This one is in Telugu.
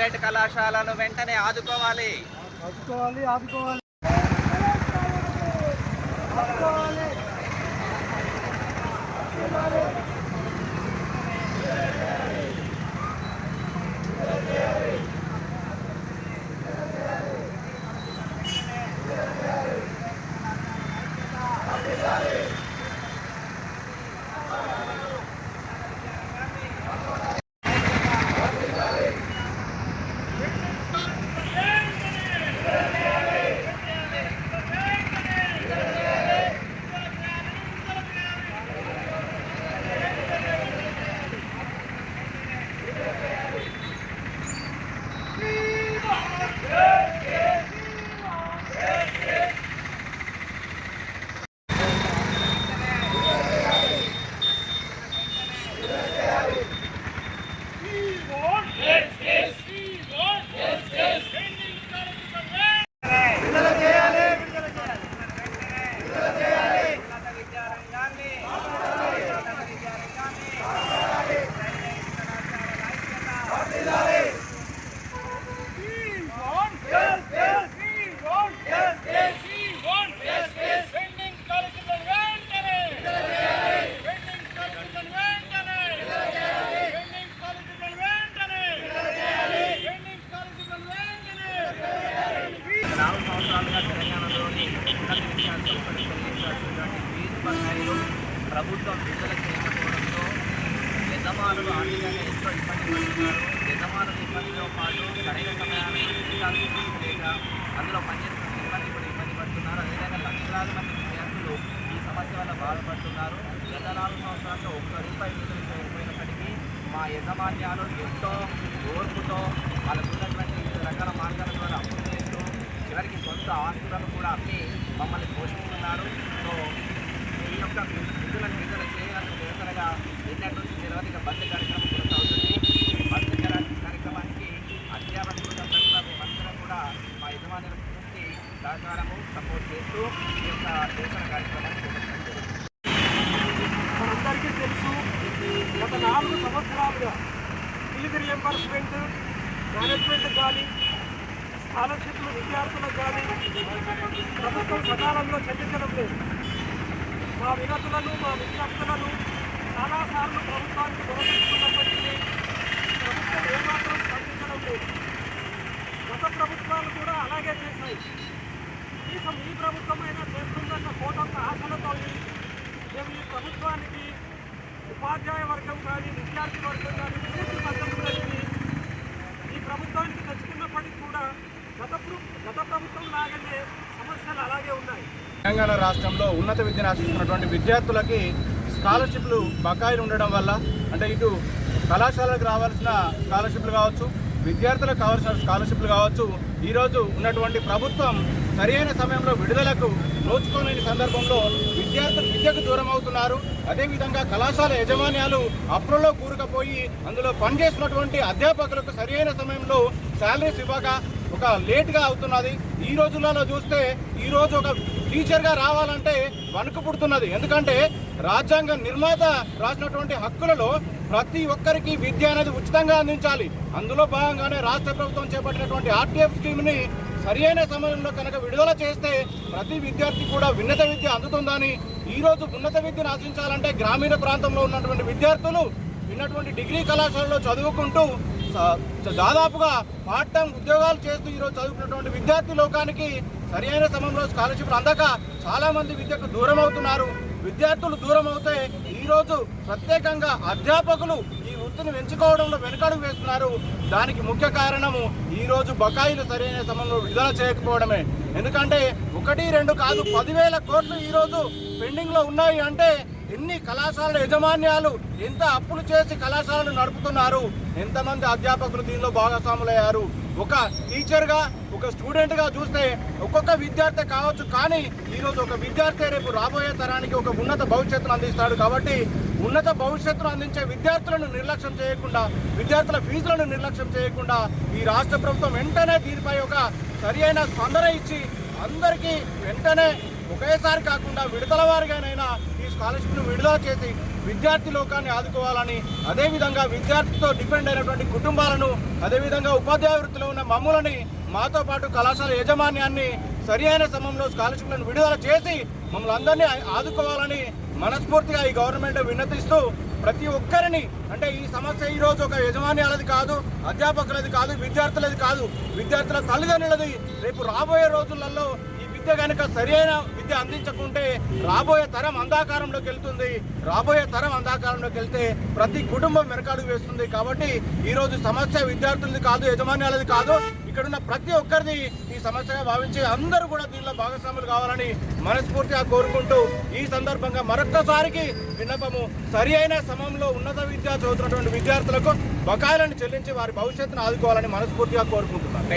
ప్రైవేట్ కళాశాలను వెంటనే ఆదుకోవాలి. ఆదుకోవాలి ఆదుకోవాలి. ఆదుకోవాలి. తెలంగాణలోని ఉన్నత విద్యాసంస్థలు చెల్లించాల్సినటువంటి ఫీజు బకాయిలు ప్రభుత్వం విడుదల చేయకపోవడంతో యజమానులు ఆర్థికంగా ఎంతో ఇబ్బంది పడుతున్నారు యజమానుల ఇబ్బందితో పాటు సరైన సమయాన్ని జీతాలు లేక అందులో పనిచేస్తున్న సిబ్బంది కూడా ఇబ్బంది పడుతున్నారు అదేవిధంగా లక్షలాది మంది విద్యార్థులు ఈ సమస్య వల్ల బాధపడుతున్నారు గత నాలుగు సంవత్సరాల్లో ఒక్క రూపాయి విడుదల చేయకపోయినప్పటికీ మా యజమాన్యాలు ఎంతో ఓర్పుతో వాళ్ళకున్నటువంటి వివిధ రకాల మార్గాల ద్వారా వారికి సొంత ఆస్తులను కూడా అమ్మి మమ్మల్ని పోషిస్తున్నారు. సో ఈ యొక్క విధులను విడుదల చేయాలని నిరసనగా నిన్నటి నుంచి నిరవధిక బంద్ కార్యక్రమం కొనసాగుతుంది. బంద్ కార్యక్రమానికి అధ్యాపక తరఫున మేమందరం కూడా మా యజమానుల పూర్తి సహకారము సపోర్ట్ చేస్తూ ఈ యొక్క నిరసన కార్యక్రమాన్ని మనందరికీ తెలుసు గత నాలుగు సంవత్సరాలుగా మిలిటరీ ఎంబర్స్మెంట్ మేనేజ్మెంట్ కానీ స్కాలర్షిప్లు విద్యార్థులకు కానీ ప్రభుత్వం సకాలంలో చెల్లించడం లేదు. మా వినతులను మా విద్యార్థులను చాలాసార్లు ప్రభుత్వానికి మొదలుపెట్టుకున్నప్పటికీ ప్రభుత్వం ఏమాత్రం స్పందించడం లేదు. గత ప్రభుత్వాలు కూడా అలాగే చేశాయి. కనీసం ఈ ప్రభుత్వమైనా చేస్తుందన్న కోటంత ఆశలతో మేము ఈ ప్రభుత్వానికి ఉపాధ్యాయ వర్గం కానీ విద్యార్థి వర్గం కానీ పూర్తి మద్దతు కలిగి ఈ ప్రభుత్వానికి తెచ్చుకున్నప్పటికీ కూడా గత ప్రు- గత ప్రభుత్వం లాగానే సమస్యలు అలాగే ఉన్నాయి. తెలంగాణ రాష్ట్రంలో ఉన్నత విద్యను ఆశిస్తున్నటువంటి విద్యార్థులకి స్కాలర్షిప్లు బకాయిలు ఉండడం వల్ల అంటే ఇటు కళాశాలకు రావాల్సిన స్కాలర్షిప్లు కావచ్చు విద్యార్థులకు కావాల్సిన స్కాలర్షిప్లు కావచ్చు ఈరోజు ఉన్నటువంటి ప్రభుత్వం సరైన సమయంలో విడుదలకు నోచుకోలేని సందర్భంలో విద్యార్థులు విద్యకు దూరం అవుతున్నారు. అదేవిధంగా కళాశాల యజమాన్యాలు అప్పులలో కూరుకుపోయి అందులో పనిచేస్తున్నటువంటి అధ్యాపకులకు సరైన సమయంలో శాలరీస్ ఇవ్వక ఒక లేట్గా అవుతున్నది. ఈ రోజులలో చూస్తే ఈరోజు ఒక టీచర్గా రావాలంటే వణుకు పుడుతున్నది. ఎందుకంటే రాజ్యాంగ నిర్మాత రాసినటువంటి హక్కులలో ప్రతి ఒక్కరికి విద్య అనేది ఉచితంగా అందించాలి. అందులో భాగంగానే రాష్ట్ర ప్రభుత్వం చేపట్టినటువంటి ఆర్టీఎఫ్ స్కీమ్ని సరియైన సమయంలో కనుక విడుదల చేస్తే ప్రతి విద్యార్థి కూడా ఉన్నత విద్య అందుతుందని ఈరోజు ఉన్నత విద్యను ఆశించాలంటే గ్రామీణ ప్రాంతంలో ఉన్నటువంటి విద్యార్థులు ఉన్నటువంటి డిగ్రీ కళాశాలలో చదువుకుంటూ దాదాపుగా పార్ట్ టైం ఉద్యోగాలు చేస్తూ ఈరోజు చదువుకున్నటువంటి విద్యార్థి లోకానికి సరైన సమయంలో స్కాలర్షిప్లు అందక చాలామంది విద్యకు దూరం అవుతున్నారు. విద్యార్థులు దూరం అవుతే ఈరోజు ప్రత్యేకంగా అధ్యాపకులు ఈ వృత్తిని పెంచుకోవడంలో వెనుకడుగు వేస్తున్నారు. దానికి ముఖ్య కారణము ఈరోజు బకాయిలు సరైన సమయంలో విడుదల చేయకపోవడమే. ఎందుకంటే ఒకటి రెండు కాదు పదివేల కోట్లు ఈరోజు పెండింగ్లో ఉన్నాయి అంటే ఎన్ని కళాశాలల యజమాన్యాలు ఎంత అప్పులు చేసి కళాశాలలు నడుపుతున్నారు? ఎంతమంది అధ్యాపకులు దీనిలో భాగస్వాములయ్యారు? ఒక టీచర్గా ఒక స్టూడెంట్గా చూస్తే ఒక్కొక్క విద్యార్థి కావచ్చు కానీ ఈరోజు ఒక విద్యార్థి రేపు రాబోయే తరానికి ఒక ఉన్నత భవిష్యత్తును అందిస్తాడు కాబట్టి ఉన్నత భవిష్యత్తును అందించే విద్యార్థులను నిర్లక్ష్యం చేయకుండా విద్యార్థుల ఫీజులను నిర్లక్ష్యం చేయకుండా ఈ రాష్ట్ర ప్రభుత్వం వెంటనే దీనిపై ఒక సరి అయిన స్పందన ఇచ్చి అందరికీ వెంటనే ఒకేసారి కాకుండా విడతల వారిగానైనా ఈ స్కాలర్షిప్ను విడుదల చేసి విద్యార్థి లోకాన్ని ఆదుకోవాలని అదేవిధంగా విద్యార్థితో డిపెండ్ అయినటువంటి కుటుంబాలను అదేవిధంగా ఉపాధ్యాయ వృత్తిలో ఉన్న మమ్ములని మాతో పాటు కళాశాల యాజమాన్యాన్ని సరి అయిన సమయంలో స్కాలర్షిప్లను విడుదల చేసి మమ్మల్ని అందరినీ ఆదుకోవాలని మనస్ఫూర్తిగా ఈ గవర్నమెంట్ విన్నతిస్తూ ప్రతి ఒక్కరిని అంటే ఈ సమస్య ఈరోజు ఒక యజమాన్యాలది కాదు అధ్యాపకులది కాదు విద్యార్థులది కాదు విద్యార్థుల తల్లిదండ్రులది రేపు రాబోయే రోజులలో విద్య కనుక సరైన విద్య అందించకుంటే రాబోయే తరం అంధాకారంలోకి వెళ్తుంది. రాబోయే తరం అంధాకారంలోకి వెళ్తే ప్రతి కుటుంబం వెనకాడుగు వేస్తుంది. కాబట్టి ఈరోజు సమస్య విద్యార్థులది కాదు యజమాన్యాలది కాదు. ఇక్కడున్న ప్రతి ఒక్కరిది ఈ సమస్యగా భావించి అందరూ కూడా దీనిలో భాగస్వాములు కావాలని మనస్ఫూర్తిగా కోరుకుంటూ ఈ సందర్భంగా మరొక్కసారికి విన్నపము. సరి అయిన సమయంలో ఉన్నత విద్య చదువుతున్నటువంటి విద్యార్థులకు బకాయిలను చెల్లించి వారి భవిష్యత్తును ఆదుకోవాలని మనస్ఫూర్తిగా కోరుకుంటున్నాను.